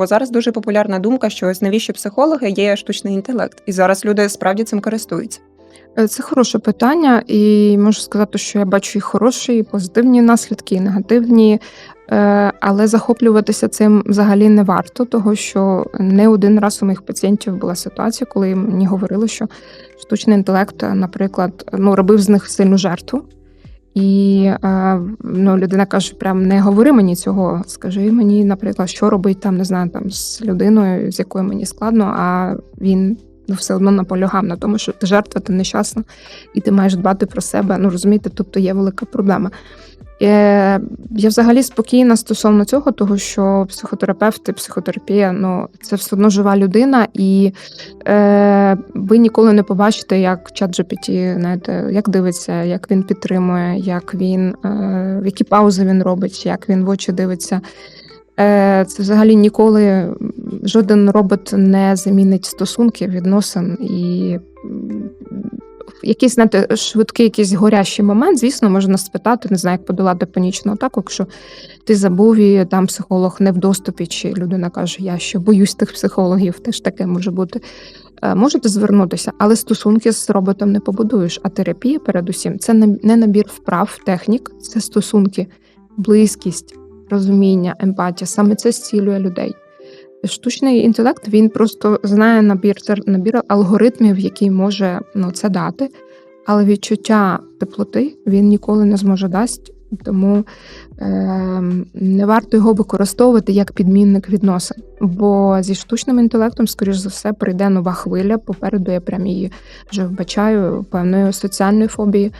Бо зараз дуже популярна думка, що ось навіщо психологи є штучний інтелект, і зараз люди справді цим користуються. Е, Це хороше питання, і можу сказати, що я бачу і хороші, і позитивні наслідки, і негативні. Е, Але захоплюватися цим взагалі не варто, того що не один раз у моїх пацієнтів була ситуація, коли мені говорили, що штучний інтелект, наприклад, ну робив з них сильну жертву. І ну, людина каже: прям не говори мені цього, скажи мені, наприклад, що робить там, не знаю, там з людиною, з якою мені складно, а він ну, все одно наполягав на тому, що ти жертва, ти нещасна, і ти маєш дбати про себе. Ну розумієте, тобто є велика проблема. Е, Я взагалі спокійна стосовно цього, того що психотерапевти, психотерапія ну це все одно жива людина, і е, ви ніколи не побачите, як чат GPT, знаєте, як дивиться, як він підтримує, як він, е, які паузи він робить, як він в очі дивиться. Е, Це взагалі ніколи жоден робот не замінить стосунки, відносин і якийсь знаєте, швидкий, якийсь горящий момент, звісно, можна спитати, не знаю, як подолати панічну атаку, якщо ти забув і там психолог не в доступі, чи людина каже, я ще боюсь тих психологів, теж таке може бути. Е, Можете звернутися, але стосунки з роботом не побудуєш. А терапія, передусім, це не не набір вправ, технік, це стосунки, близькість, розуміння, емпатія. Саме це зцілює людей. Штучний інтелект він просто знає набір набір алгоритмів, який може ну, це дати, але відчуття теплоти він ніколи не зможе дасть, тому е, не варто його використовувати як підмінник відносин. Бо зі штучним інтелектом, скоріш за все, прийде нова хвиля. Попереду я прям її вже вбачаю певної соціальної фобії.